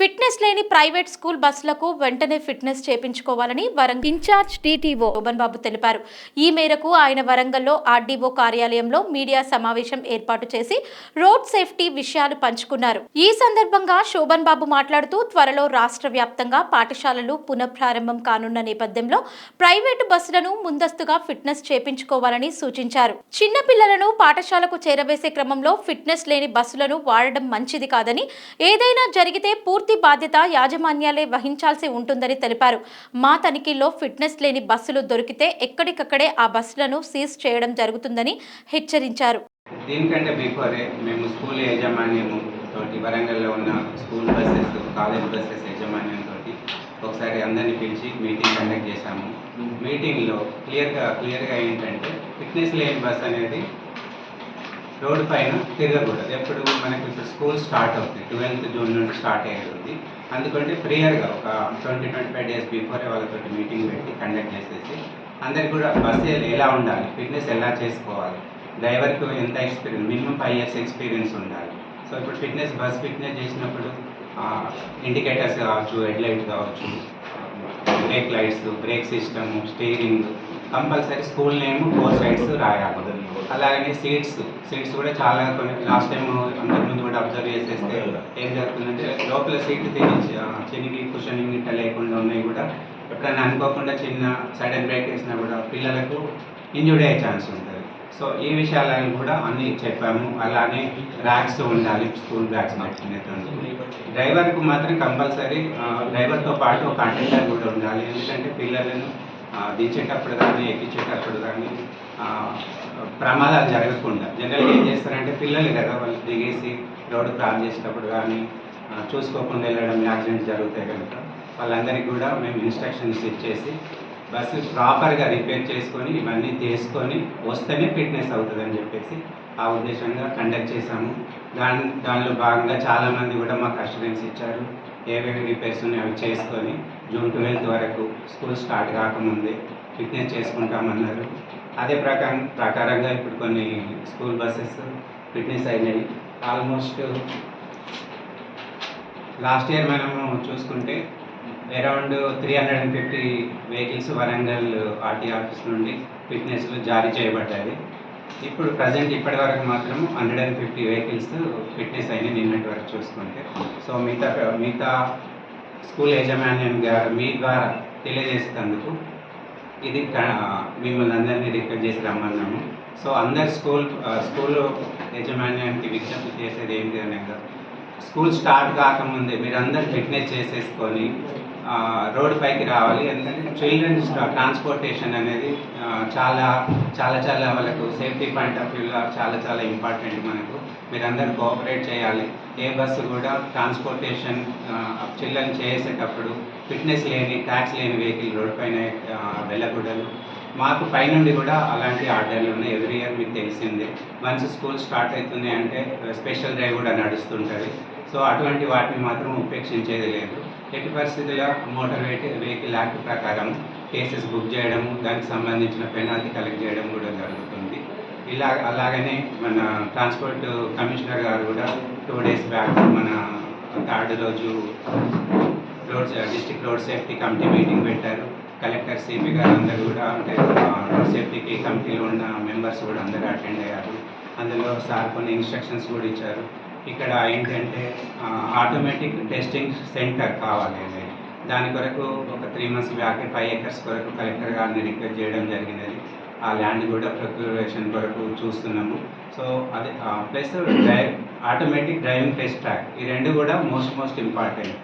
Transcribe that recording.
Fitness లేని private school బస్సులకు వెంటనే fitness చేపించుకోవాలని Warangal in charge TTO Shobhan Babu తెలిపారు. ఈ మేరకు ఆయన వరంగల్లో ఆర్డీఓ కార్యాలయంలో మీడియా సమావేశం ఏర్పాటు చేసి రోడ్ సేఫ్టీ విషయాలు పంచుకున్నారు. ఈ సందర్భంగా శోభన్ బాబు మాట్లాడుతూ త్వరలో రాష్ట్ర వ్యాప్తంగా పాఠశాలలు పునఃప్రారంభం కానున్న నేపథ్యంలో ప్రైవేటు బస్సులను ముందస్తుగా ఫిట్నెస్ చేపించుకోవాలని సూచించారు. చిన్న పిల్లలను పాఠశాలకు చేరవేసే క్రమంలో ఫిట్నెస్ లేని బస్సులను వాడడం మంచిది కాదని ఏదైనా జరిగితే పూర్తి పూర్తి బాధ్యత యాజమాన్యాలే వహించాల్సి ఉంటుందని తెలిపారు. మా తనిఖీల్లో ఫిట్నెస్ లేని బస్సులు దొరికితే ఎక్కడికక్కడే ఆ బస్సులను సీజ్ చేయడం జరుగుతుందని హెచ్చరించారు. దీనికంటే బిఫోరే మేము స్కూల్ యాజమాన్యము తోటి వరంగల్లో ఉన్న స్కూల్ బస్సెస్ కాలేజ్ బస్సెస్ యాజమాన్యం తోటి ఒకసారి అందరినీ పిలిచి మీటింగ్ కండక్ట్ చేశాము. మీటింగ్లో క్లియర్గా క్లియర్గా ఏంటంటే ఫిట్నెస్ లేని బస్ అనేది రోడ్డు పైన తిరగకూడదు. ఎప్పుడు మనకి ఇప్పుడు స్కూల్ స్టార్ట్ అవుతుంది. ట్వెల్త్ జూన్ నుండి స్టార్ట్ అయ్యేది. అందుకంటే ప్రియర్గా ఒక twenty twenty five days before వాళ్ళతో మీటింగ్ పెట్టి కండక్ట్ చేసేసి అందరికి కూడా బస్ ఎలా ఉండాలి ఫిట్నెస్ ఎలా చేసుకోవాలి డ్రైవర్కి ఎంత experience minimum five years experience ఉండాలి. సో ఇప్పుడు ఫిట్నెస్ బస్ ఫిట్నెస్ చేసినప్పుడు ఇండికేటర్స్ కావచ్చు హెడ్ లైట్ కావచ్చు brake lights brake system steering compulsory school name four sides రాయాలి. అలాగనే సీట్స్ సీట్స్ కూడా చాలా కొన్ని లాస్ట్ టైం అందరి ముందు కూడా అబ్జర్వ్ చేసేస్తే ఏం జరుగుతుందంటే లోపల సీట్ తిరిగి చినిగి కుషనింగ్ ఇట్లా లేకుండా ఉన్నాయి కూడా ఎప్పుడైనా అనుకోకుండా చిన్న సడన్ బ్రేక్ వేసినా కూడా పిల్లలకు ఇంజురీ అయ్యే ఛాన్స్ ఉంటుంది. సో ఈ విషయాలను కూడా అన్ని చెప్పాము. అలానే ర్యాక్స్ ఉండాలి స్కూల్ బ్యాగ్స్ పట్టుకునేటువంటి డ్రైవర్కు మాత్రం కంపల్సరీ డ్రైవర్తో పాటు ఒక అటెండర్ కూడా ఉండాలి. ఎందుకంటే పిల్లలను దించేటప్పుడు కానీ ఎక్కించేటప్పుడు కానీ ప్రమాదాలు జరగకుండా. జనరల్గా ఏం చేస్తారంటే పిల్లలు కదా వాళ్ళు దిగేసి రోడ్డు క్రాస్ చేసేటప్పుడు కానీ చూసుకోకుండా వెళ్ళడం యాక్సిడెంట్ జరుగుతాయి కనుక వాళ్ళందరికీ కూడా మేము ఇన్స్ట్రక్షన్స్ ఇచ్చేసి బస్సు ప్రాపర్గా రిపేర్ చేసుకొని ఇవన్నీ తీసుకొని వస్తేనే ఫిట్నెస్ అవుతుందని చెప్పేసి ఆ ఉద్దేశంగా కండక్ట్ చేశాము. దాని దానిలో భాగంగా చాలామంది కూడా మాకు అష్యూరెన్స్ ఇచ్చారు. ఏవేవి రిపేర్స్ ఉన్నాయో అవి చేసుకొని జూన్ ట్వెల్త్ వరకు స్కూల్ స్టార్ట్ కాకముందే ఫిట్నెస్ చేసుకుంటామన్నారు. అదే ప్రకారం ప్రకారంగా ఇప్పుడు కొన్ని స్కూల్ బస్సెస్ ఫిట్నెస్ అయినాయి. ఆల్మోస్ట్ లాస్ట్ ఇయర్ మనము చూసుకుంటే around three hundred and fifty vehicles Warangal RT office నుండి ఫిట్నెస్లు జారీ చేయబడ్డాయి. ఇప్పుడు ప్రజెంట్ ఇప్పటి వరకు మాత్రం hundred and fifty vehicles fitness అయినాయి నిన్నటి వరకు చూసుకుంటే. సో మిగతా మిగతా స్కూల్ యజమాన్యం గారు మీ ద్వారా తెలియజేసేందుకు ఇది మిమ్మల్ని అందరినీ రిక్వెస్ట్ చేసి రమ్మన్నాము. సో అందరు స్కూల్ స్కూల్ యజమాన్యానికి విజ్ఞప్తి చేసేది ఏంటి అనేది స్కూల్ స్టార్ట్ కాకముందే మీరందరూ ఫిట్నెస్ చేసేసుకొని రోడ్ పైకి రావాలి. ఎందుకంటే చిల్డ్రన్స్ ట్రాన్స్పోర్టేషన్ అనేది చాలా చాలా చాలా వాళ్ళకు సేఫ్టీ పాయింట్ ఆఫ్ వ్యూలో చాలా చాలా ఇంపార్టెంట్ మనకు. మీరందరూ కోఆపరేట్ చేయాలి. ఏ బస్సు కూడా ట్రాన్స్పోర్టేషన్ చిల్డ్రన్ చేసేటప్పుడు ఫిట్నెస్ లేని ట్యాక్స్ లేని వెహికల్ రోడ్ పైన వెళ్ళకూడదు. మాకు పైనుండి కూడా అలాంటి ఆర్డర్లు ఉన్నాయి. ఎవ్రీ ఇయర్ మీకు తెలిసిందే. మంచి స్కూల్ స్టార్ట్ అవుతుంది అంటే స్పెషల్ డ్రైవ్ కూడా నడుస్తుంటుంది. సో అటువంటి వాటిని మాత్రం ఉపేక్షించేది లేదు. ఎట్టి పరిస్థితుల్లో మోటార్ వెహికల్ వెహికల్ యాక్ట్ ప్రకారం కేసెస్ బుక్ చేయడము దానికి సంబంధించిన పెనాల్టీ కలెక్ట్ చేయడం కూడా జరుగుతుంది. ఇలా అలాగనే మన ట్రాన్స్పోర్ట్ కమిషనర్ గారు కూడా టూ డేస్ బ్యాక్ మన థర్డ్ రోజు road district road safety committee meeting పెట్టారు. కలెక్టర్ సిపి గారు అందరూ కూడా అంటే సేఫ్టీకి కమిటీలో ఉన్న మెంబర్స్ కూడా అందరూ అటెండ్ అయ్యారు. అందులో సార్ కొన్ని ఇన్స్ట్రక్షన్స్ కూడా ఇచ్చారు. ఇక్కడ ఏంటంటే ఆటోమేటిక్ టెస్టింగ్ సెంటర్ కావాలి అది దాని కొరకు ఒక three months back five acres కొరకు కలెక్టర్ గారిని రిక్వెస్ట్ చేయడం జరిగినది. ఆ ల్యాండ్ కూడా ప్రొక్యూరేషన్ కొరకు చూస్తున్నాము. సో అదే plus drive automatic driving test track ఈ రెండు కూడా మోస్ట్ మోస్ట్ ఇంపార్టెంట్